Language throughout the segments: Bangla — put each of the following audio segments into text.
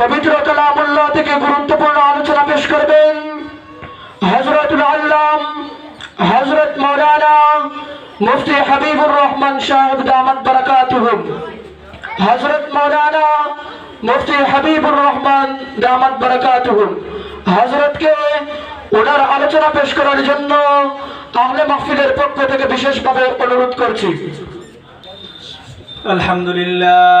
পবিত্র কালামুল্লাহ থেকে গুরুত্বপূর্ণ আলোচনা পেশ করবেন। হজরতুল আল্লাম হজরত মৌলানা মুফতি হাবিবুর রহমান সাহেব দামত বারাকাতুহুম হজরত মৌলানা মুফতি হাবিবুর রহমান দামত বারাকাতুহুম হজরতকে ওনার আলোচনা পেশ করার জন্য আহলে মাহফিলের পক্ষ থেকে বিশেষভাবে অনুরোধ করছি। আলহামদুলিল্লাহ।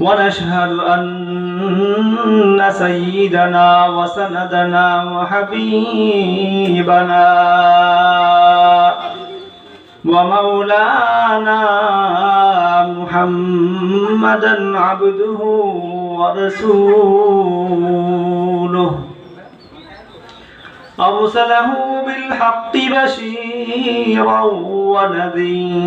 ونشهد أن سيدنا وسندنا وحبيبنا ومولانا محمدا عبده ورسوله. أرسله بالحق بشيرا ونذيرا.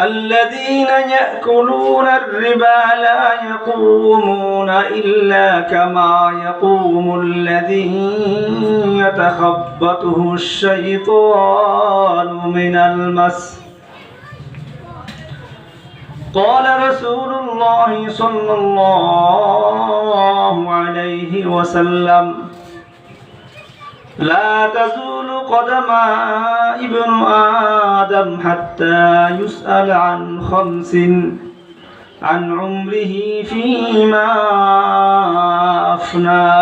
الذين يأكلون الربا لا يقومون إلا كما يقوم الذي يتخبطه الشيطان من المس. قال رسول الله صلى الله عليه وسلم لا تزول قدم ابن آدم حتى يسأل عن خمس عن عمره فيما أفنى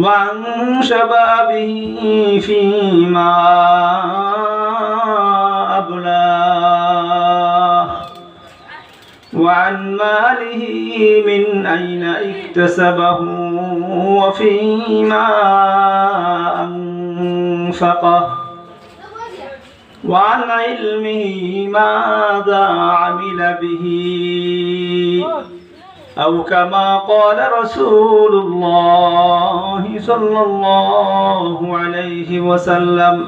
وعن شبابه فيما وعن ماله من أين اكتسبه وفيما أنفقه وعن علمه ماذا عمل به أو كما قال رسول الله صلى الله عليه وسلم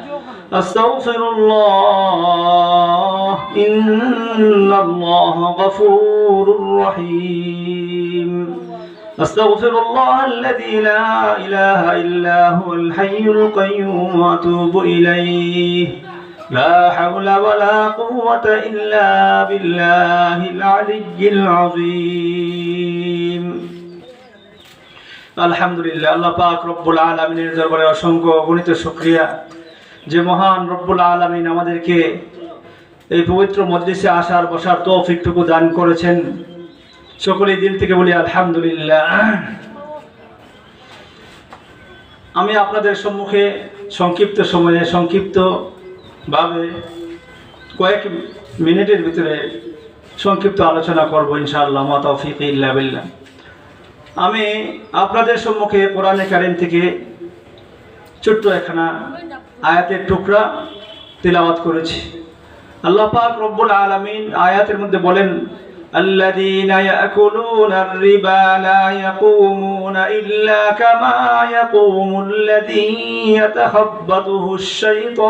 أستغفر الله إن الله غفور رحيم أستغفر الله الذي لا إله إلا هو الحي القيوم وأتوب إليه لا حول ولا قوة إلا بالله العلي العظيم الحمد لله الله পাক রব্বুল আলামিনের দরবারে অসংখ্য গণিত শুকরিয়া যে মহান রব্বুল আলমিন আমাদেরকে এই পবিত্র মজলিসে আসার, বসার তৌফিকটুকু দান করেছেন। সকলেই দিল থেকে বলি, আলহামদুলিল্লাহ। আমি আপনাদের সম্মুখে সংক্ষিপ্ত সময়ে, সংক্ষিপ্তভাবে কয়েক মিনিটের ভিতরে সংক্ষিপ্ত আলোচনা করব, ইনশাআল্লাহ, মা তৌফিক ইল্লা আমি আপনাদের সম্মুখে কোরআনে কারিম থেকে ছোট্ট একখানা আয়াতের টুকরা তিলাওয়াত করেছি আল্লাহ পাক রব্বুল আলামিন আয়াতের মধ্যে বলেন الذين يأكلون الربا لا يقومون إلا كما يقوم الذي يتخبطه الشيطان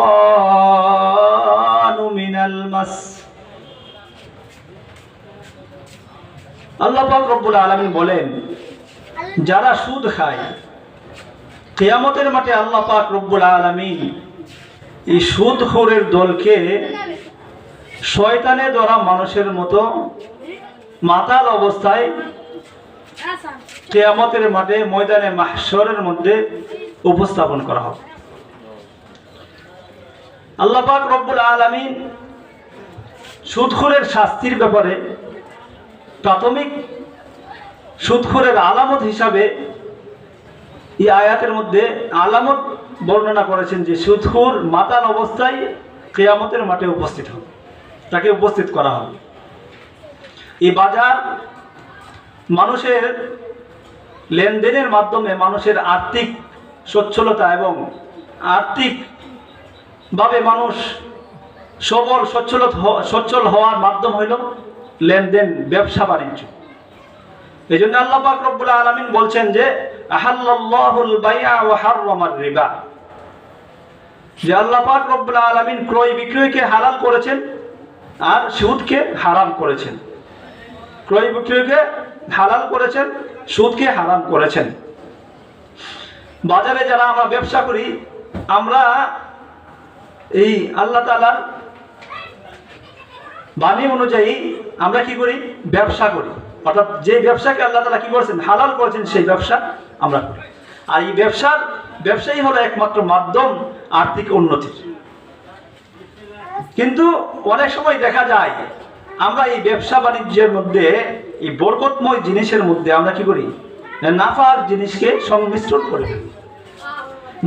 من المس আল্লাহ পাক রব্বুল আলামিন বলেন যারা সুদ খায় কিয়ামতের মাঠে আল্লাহ পাক রব্বুল আলামিন এই সুদখোরের দলকে শয়তানে ধরা মানুষের মতো মাতাল অবস্থায় কেয়ামতের মাঠে ময়দানে মাহশরের মধ্যে উপস্থাপন করা হবে। আল্লাহ পাক রব্বুল আলামিন সুদখোরের শাস্তির ব্যাপারে প্রাথমিক সুদখোরের আলামত হিসাবে এই আয়াতের মধ্যে আলামত বর্ণনা করেছেন যে সুদখোর মাতাল অবস্থায় কেয়ামতের মাঠে উপস্থিত হবে, তাকে উপস্থিত করা হবে। এই বাজার মানুষের লেনদেনের মাধ্যমে মানুষের আর্থিক সচ্ছলতা এবং আর্থিকভাবে মানুষ সবল সচ্ছল সচ্ছল হওয়ার মাধ্যম হইল লেনদেন, ব্যবসা বাণিজ্য। এই জন্য আল্লাহ পাক রব্বুল আলামিন বলছেন যে, আহাল্লাল্লাহুল বাইআ ওয়া হাররামার রিবা। যে আল্লাহ পাক রব্বুল আলামিন ক্রয় বিক্রয়কে হালাল করেছেন আর সুদকে হারাম করেছেন। ক্রয় বিক্রয়কে হালাল করেছেন, সুদকে হারাম করেছেন। বাজারে যারা আমরা ব্যবসা করি, আমরা এই আল্লাহ তাআলার বাণী অনুযায়ী আমরা কি করি? ব্যবসা করি। অর্থাৎ যে ব্যবসাকে আল্লাহ তালা কি করেছেন, হালাল করেছেন, সেই ব্যবসা আমরা করি। আর এই ব্যবসার ব্যবসায়ী হলো একমাত্র মাধ্যম আর্থিক উন্নতির। কিন্তু অনেক সময় দেখা যায়, আমরা এই ব্যবসা বাণিজ্যের মধ্যে, এই বরকতময় জিনিসের মধ্যে আমরা কি করি? নাফার জিনিসকে সংমিশ্রণ করে ফেলি।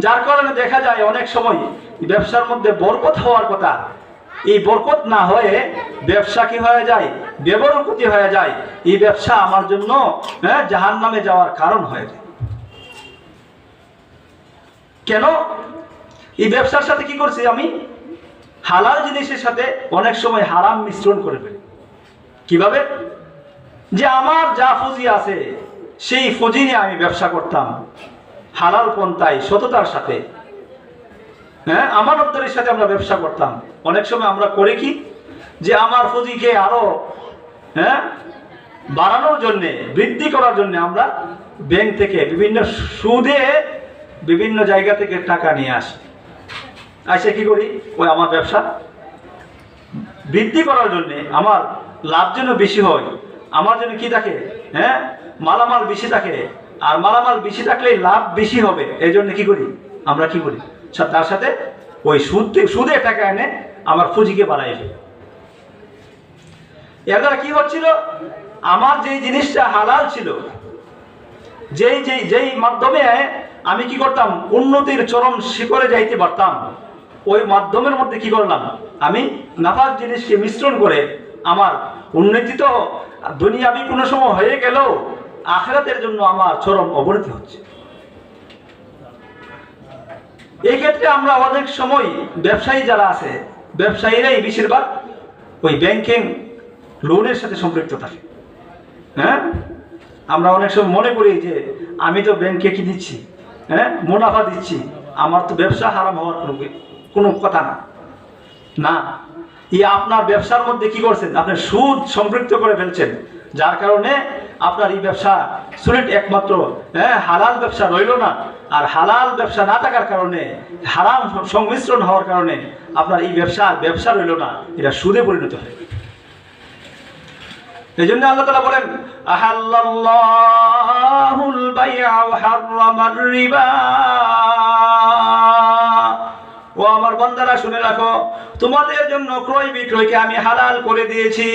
যার কারণে দেখা যায় অনেক সময় ব্যবসার মধ্যে বরকত হওয়ার কথা এই বরকত না হয়ে ব্যবসা কি হয়ে যায়? বেবরকতি হয়ে যায়। এই ব্যবসা আমার জন্য হ্যাঁ জাহান নামে যাওয়ার কারণ হয়ে যায়। কেন? এই ব্যবসার সাথে কি করছি আমি? হালাল জিনিসের সাথে অনেক সময় হারাম মিশ্রণ করে ফেলি। কীভাবে? যে আমার যা ফুজি আছে, সেই ফুজি নিয়ে আমি ব্যবসা করতাম। হালাল পন্থায় সততার সাথে। হ্যাঁ আমার অন্তরের সাথে আমরা ব্যবসা করতাম। অনেক সময় আমরা করে কি? যে আমার ফুজিকে আরও হ্যাঁ বাড়ানোর জন্যে, বৃদ্ধি করার জন্য আমরা ব্যাংক থেকে বিভিন্ন সুদে বিভিন্ন জায়গা থেকে টাকা নিয়ে আসি। আসে কি করি? ওই আমার ব্যবসা বৃদ্ধি করার জন্য আমার লাভ যেন বেশি হয়, আমার জন্য কি থাকে? হ্যাঁ মালামাল বেশি থাকে, আর মালামাল বেশি থাকলে লাভ বেশি হবে। এই জন্য কি করি? আমরা কি করি? তার সাথে ওই সুদ সুদে টাকা এনে আমার পুঁজিকে বাড়াই ফেলি এর দ্বারা কি হচ্ছিল? আমার যেই জিনিসটা হালাল ছিল, যেই যেই যেই মাধ্যমে আমি কি করতাম? উন্নতির চরম শিখরে যাইতে পারতাম। ওই মাধ্যমের মধ্যে কি করলাম? আমি নাফাক জিনিসকে মিশ্রণ করে আমার উন্নতি তো দুনিয়াবি কোনো সময় হয়ে গেলেও আখেরাতের জন্য আমার চরম অবনতি হচ্ছে। এই ক্ষেত্রে আমরা অনেক সময় ব্যবসায়ী যারা আছে, ব্যবসায়ীরাই বেশিরভাগ ওই ব্যাংকিং লোনের সাথে সম্পৃক্ত থাকে। হ্যাঁ? আমরা অনেক সময় মনে করি যে, আমি তো ব্যাংকে কি দিচ্ছি? হ্যাঁ? মুনাফা দিচ্ছি। আমার তো ব্যবসা হারাম হওয়ার কোনো কোনো কথা না। না। ই আপনার ব্যবসার মধ্যে কি করছেন? আপনি সুদ সম্পৃক্ত করে ফেলছেন। যার কারণে আপনার এই ব্যবসা সুলিট একমাত্র হ্যাঁ হালাল ব্যবসা রইল না। আর হালাল ব্যবসা না থাকার কারণে, হারাম সংমিশ্রণ হওয়ার কারণে আপনার এই ব্যবসা ব্যবসা রইল না, এটা সুদে পরিণত হয়। এই জন্য আল্লাহ তালা বলেন রিবা। ও আমার বান্দারা, শুনে রাখো, তোমাদের জন্য ক্রয় বিক্রয়কে আমি হালাল করে দিয়েছি।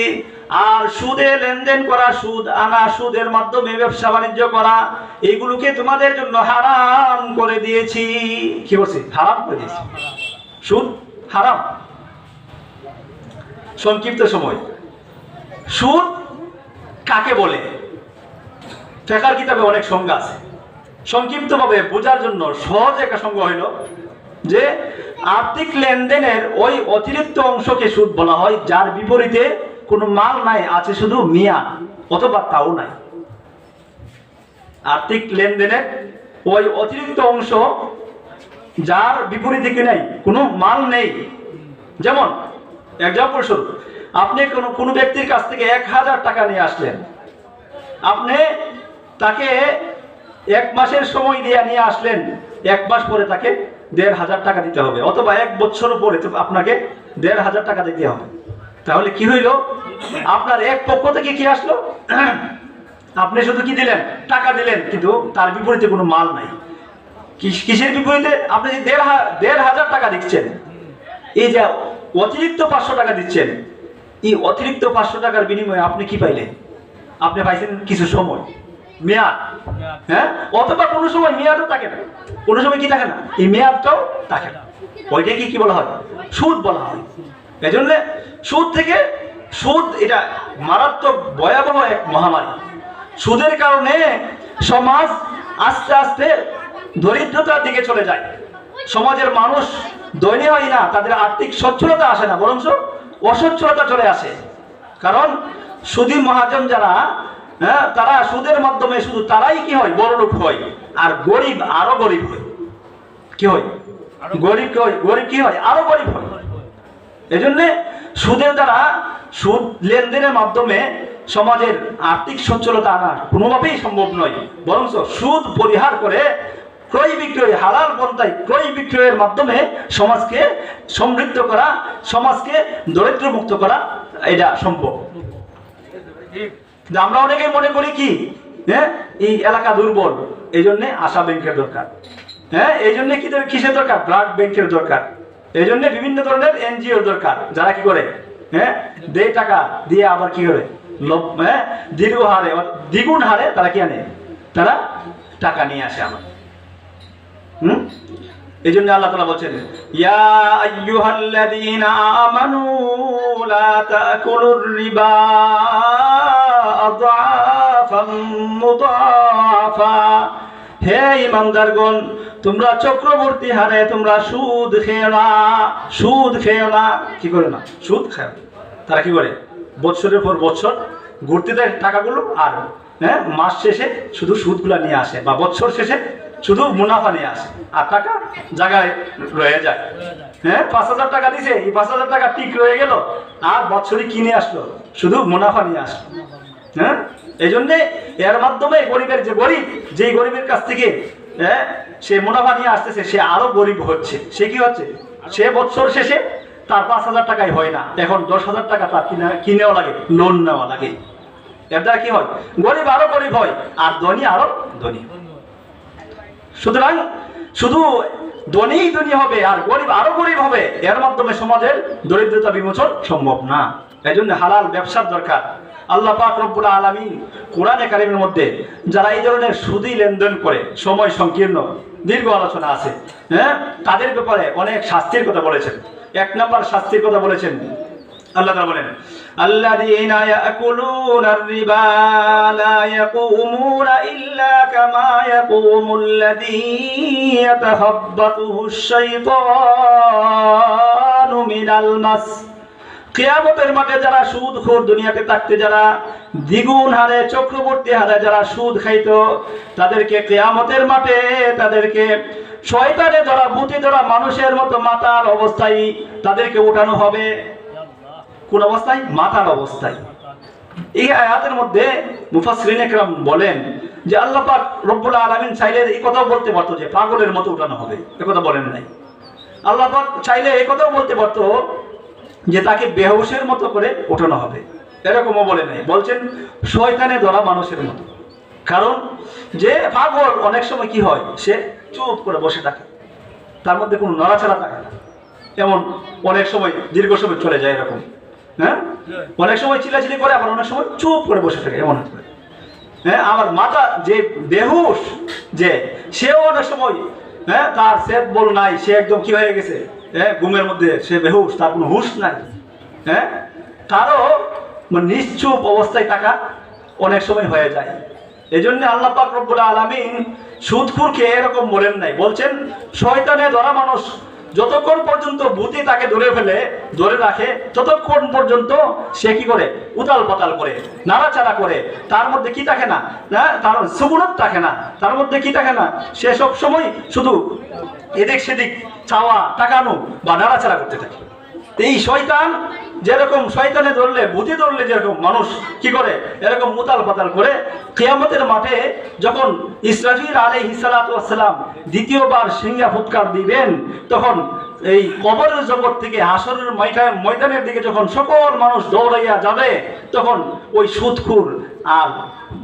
আর সুদে লেনদেন করা, সুদ আনা, সুদের মাধ্যমে ব্যবসা বাণিজ্য করা, এগুলোকে তোমাদের জন্য হারাম করে দিয়েছি। কি বলছি? হারাম করে দিয়েছি। সুদ হারাম। সংক্ষিপ্ত সময়। সুদ কাকে বলে? ফেকার কিতাবে অনেক সংজ্ঞা আছে। সংক্ষিপ্তভাবে বোঝার জন্য সহজ একটা সংজ্ঞা হইল যে, আর্থিক লেনদেনের ওই অতিরিক্ত অংশকে সুদ বলা হয়, যার বিপরীতে কোনো মাল নাই, আছে শুধু মিয়া, অথবা তাও নাই। আর্থিক লেনদেনের ওই অতিরিক্ত অংশ যার বিপরীতে কি নেই, কোনো মাল নেই। যেমন এক্সাম্পল স্বরূপ, আপনি কোনো কোনো ব্যক্তির কাছ থেকে এক হাজার টাকা নিয়ে আসলেন। আপনি তাকে এক মাসের সময় দিয়ে নিয়ে আসলেন, এক মাস পরে তাকে দেড় হাজার টাকা দিতে হবে, অথবা এক বছর পরে আপনাকে দেড় হাজার টাকা দিতে হবে। তাহলে কি হইল? আপনার এক পক্ষ থেকে কি আসলো? আপনি শুধু কি দিলেন? টাকা দিলেন, কিন্তু তার বিপরীতে কোনো মাল নাই। কিস- কিসের বিপরীতে? আপনি যে দেড় দেড় হাজার টাকা দিচ্ছেন, এই যে অতিরিক্ত পাঁচশো টাকা দিচ্ছেন, এই অতিরিক্ত পাঁচশো টাকার বিনিময়ে আপনি কি পাইলেন? আপনি পাইছেন কিছু সময়। মেয়াদ। হ্যাঁ? অথবা কোনো সময় মেয়াদও থাকে না। কোনো সময় কি থাকে না? এই মেয়াদটাও থাকে না। ওইটাকে কি বলা হয়? সুদ বলা হয়। এই জন্য সুদ থেকে সুদ এটা মারাত্মক ভয়াবহ এক মহামারী। সুদের কারণে সমাজ আস্তে আস্তে দরিদ্রতার দিকে চলে যায়। সমাজের মানুষ দৈনিক হয় না তাদের আর্থিক সচ্ছলতা আসে না বরঞ্চ অসচ্ছলতা চলে আসে। কারণ সুদী মহাজন যারা হ্যাঁ তারা সুদের মাধ্যমে শুধু তারাই কি হয়? বড় লোক হয়। আর গরিব আরও গরিব হয়। কি হয়? গরিব কি হয়? গরিব কি হয়? আরও গরিব হয়। এই জন্যে সুদের দ্বারা সুদ লেনদেনের মাধ্যমে সমাজের আর্থিক সচ্ছলতা আনা কোনোভাবেই সম্ভব নয়। বরঞ্চ সুদ পরিহার করে ক্রয় বিক্রয় হালাল পন্থায় ক্রয় বিক্রয়ের মাধ্যমে সমাজকে সমৃদ্ধ করা সমাজকে দরিদ্র মুক্ত করা এটা সম্ভব। আমরা অনেকে মনে করি কি হ্যাঁ এই এলাকা দুর্বল এই জন্যে আশা ব্যাংকের দরকার। হ্যাঁ এই জন্য কি কিসের দরকার? ব্লাড ব্যাংকের দরকার। এই জন্য বিভিন্ন ধরনের এনজিওর দরকার। যারা কি করে? হ্যাঁ? দেয় টাকা, দিয়ে আবার কি করে হ্যাঁ? দীর্ঘ হারে দ্বিগুণ হারে তারা কি আনে? তারা টাকা নিয়ে আসে আমার হুম? এই জন্য আল্লাহ তালা বলছেন, ইয়া হে ইমানদারগণ, তোমরা চক্রবর্তী হারে তোমরা সুদ খেও না। সুদ খেও না। কি করে না? সুদ খেও তারা কি করে? বছরের পর বছর ঘুরতে দেয় টাকাগুলো আর হ্যাঁ মাস শেষে শুধু সুদগুলো নিয়ে আসে বা বছর শেষে শুধু মুনাফা নিয়ে আসে আর টাকা জায়গায় রয়ে যায়। হ্যাঁ পাঁচ হাজার টাকা দিছে, এই পাঁচ হাজার টাকা টিক রয়ে গেল, আর বছরই কিনে আসলো? শুধু মুনাফা নিয়ে আসলো। হ্যাঁ? এই জন্যে এর মাধ্যমে গরিবের যে গরিব, যেই গরিবের কাছ থেকে হ্যাঁ সে মুনাফা নিয়ে আসতেছে, সে আরও গরিব হচ্ছে। সে কি হচ্ছে? সে বছর শেষে তার পাঁচ হাজার টাকাই হয় না। এখন দশ হাজার টাকা তার কিনা, কিনেও লাগে লোন নেওয়া লাগে। এর দ্বারা কি হয়? গরিব আরও গরিব হয়, আর ধনী আরও ধনী। সুতরাং শুধু ধনী ধনী হবে, আর গরিব আরও গরিব হবে, এর মাধ্যমে সমাজের দরিদ্রতা বিমোচন সম্ভব না। এই জন্য হালাল ব্যবসার দরকার। আল্লাহ পাক রব্বুল আলমিন কোরআন একাডেমির মধ্যে যারা এই ধরনের সুদী লেনদেন করে, সময় সংকীর্ণ, দীর্ঘ আলোচনা আছে হ্যাঁ? তাদের ব্যাপারে অনেক শাস্তির কথা বলেছেন। এক নম্বর শাস্তির কথা বলেছেন। আল্লাহ তাআলা বলেন, আল্লাযীনা ইয়াকুলুনার রিবা লা ইয়াকুমুনা ইল্লা কামা ইয়াকুমুল লাযী ইয়াতাহাব্বাতুহুশ শাইতানু মিনাল মাস। কিয়ামতের মাঠে যারা সুদ খোর দুনিয়াতে থাকতে, যারা দ্বিগুণ হারে চক্রবর্তী হারে যারা সুদ খাইত, তাদেরকে কিয়ামতের মাঠে, তাদেরকে শয়তানে ধরা বুতি ধরা মানুষের মতো মাতার অবস্থায় তাদেরকে উঠানো হবে। কোন অবস্থায়? মাতার অবস্থায়। এই আয়াতের মধ্যে মুফাসরিন একরাম বলেন যে আল্লাহ পাক রব্বুল আলামিন চাইলে এই কথাও বলতে পারতো যে পাগলের মতো উঠানো হবে। এ কথা বলেন নাই। আল্লাহ পাক চাইলে এই কথাও বলতে পারতো যে তাকে বেহুশের মতো করে ওঠানো হবে। এরকমও বলে নাই। বলছেন, শয়তানে ধরা মানুষের মতো। কারণ যে পাগল অনেক সময় কি হয়, সে চুপ করে বসে থাকে। তার মধ্যে কোনো নড়াচড়া থাকে না। এমন অনেক সময় দীর্ঘ সময় চলে যায় এরকম। হ্যাঁ? অনেক সময় চিলাচিলি করে, আবার অনেক সময় চুপ করে বসে থাকে এমন হ্যাঁ? আমার মাথা যে বেহুশ যে, সেও অনেক সময় হ্যাঁ তার সেফ বল নাই, সে একদম কি হয়ে গেছে? হ্যাঁ ঘুমের মধ্যে, সে বেহুশ, তার কোনো হুশ নাই। হ্যাঁ তারও মানে নিশ্চুপ অবস্থায় টাকা অনেক সময় হয়ে যায়। এই জন্য আল্লাহ পাক রব্বুল আলমিন সুদপুরকে এরকম বলেন নাই। বলছেন, শয়তানে ধরা মানুষ যতক্ষণ পর্যন্ত বুদ্ধি তাকে ধরে ফেলে, ধরে রাখে, ততক্ষণ পর্যন্ত সে কি করে? উতাল পাতাল করে, নাড়াচাড়া করে। তার মধ্যে কি থাকে না? না তার সুগুণত থাকে না। তার মধ্যে কি থাকে না? সে সব সময় শুধু এদিক সেদিক চাওয়া, টাকানো বা নাড়াচাড়া করতে থাকে। এই শয়তান যেরকম শয়তানে ধরলে, বুঝে ধরলে যেরকম মানুষ কি করে? এরকম মুতাল পাতাল করে কেয়ামতের মাঠে যখন ইসরাফির আলহ ইসালাতাম দ্বিতীয়বার সিংহা ফুৎকার দিবেন, তখন এই কবরের জগৎ থেকে হাসরের ময়দান ময়দানের দিকে যখন সকল মানুষ দৌড়াইয়া যাবে তখন ওই সুদখুর আর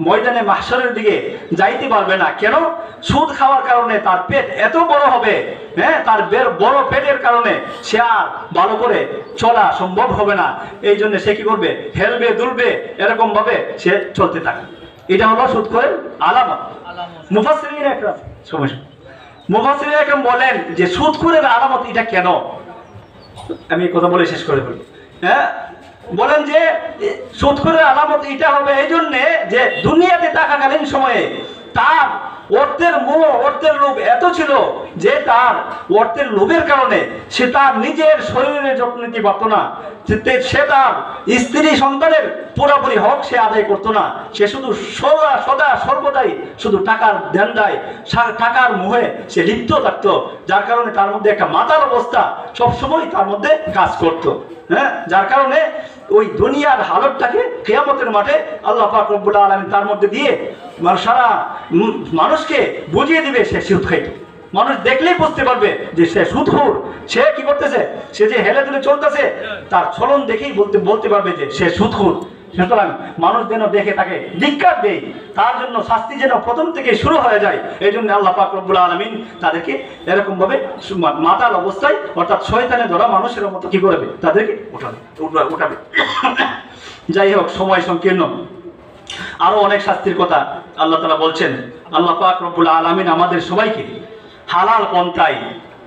ময়দানে মাহসরের দিকে যাইতে পারবে না। কেন? সুদ খাওয়ার কারণে তার পেট এত বড় হবে হ্যাঁ তার বের বড় পেটের কারণে সে আর ভালো করে চলা সম্ভব হবে না। এই জন্য সে কি করবে? হেলবে দুলবে এরকম ভাবে সে চলতে থাকে। এটা হলো সুদ করে আলামত। মুফাসসিরিন একরাম সমস্যা। মুফাসসিরিন একম বলেন যে সুদ করে আলামত এটা কেন? আমি কথা বলে শেষ করে বলি হ্যাঁ? বলেন যে সুদখুরের আলামত এটা হবে এই জন্যে যে দুনিয়াতে থাকাকালীন সময়ে তার অর্থের মোহ, অর্থের লোভ এত ছিল যে তার অর্থের লোভের কারণে সে তার নিজের শরীরের যত্ন নিতে পারত না, সে- তার স্ত্রী সন্তানের পুরোপুরি হক সে আদায় করতো না। সে শুধু সদা সদা, সর্বদাই শুধু টাকার ধ্যান দেয় টাকার মোহে সে লিপ্ত থাকতো, যার কারণে তার মধ্যে একটা মাতার অবস্থা সবসময় তার মধ্যে কাজ করতো হ্যাঁ? যার কারণে ওই দুনিয়ার হালতটাকে কেয়ামতের মাঠে আল্লাহ পাক রব্বুল তার মধ্যে দিয়ে মানে সারা মানুষকে বুঝিয়ে দিবে সে সুদ খাইত মানুষ দেখলেই বুঝতে পারবে যে সে সুদখোর। সে কি করতেছে? সে যে হেলে দুলে চলতেছে তার চলন দেখেই বলতে বলতে পারবে যে সে সুদখোর। সুতরাং মানুষ যেন দেখে তাকে ধিক্কার দেয় তার জন্য শাস্তি যেন প্রথম থেকে শুরু হয়ে যায় এই জন্য আল্লাহ পাক রব্বুল আলমিন তাদেরকে এরকমভাবে মাতাল অবস্থায় অর্থাৎ শয়তানে ধরা মানুষের মতো কি করবে? তাদেরকে উঠাবে। উঠাবে। যাই হোক সময় সংকীর্ণ। আরও অনেক শাস্তির কথা আল্লাহ তালা বলছেন, আল্লাহ পাক রব্বুল আলমিন আমাদের সবাইকে হালাল পন্থায়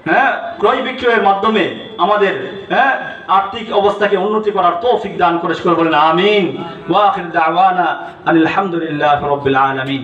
হ্যাঁ ক্রয় বিক্রয়ের মাধ্যমে আমাদের হ্যাঁ আর্থিক অবস্থাকে উন্নতি করার তৌফিক দান করে সকল বলেন আমিন। ওয়াখির দাওয়ানা আলহামদুলিল্লাহ রব্বিল আলামিন।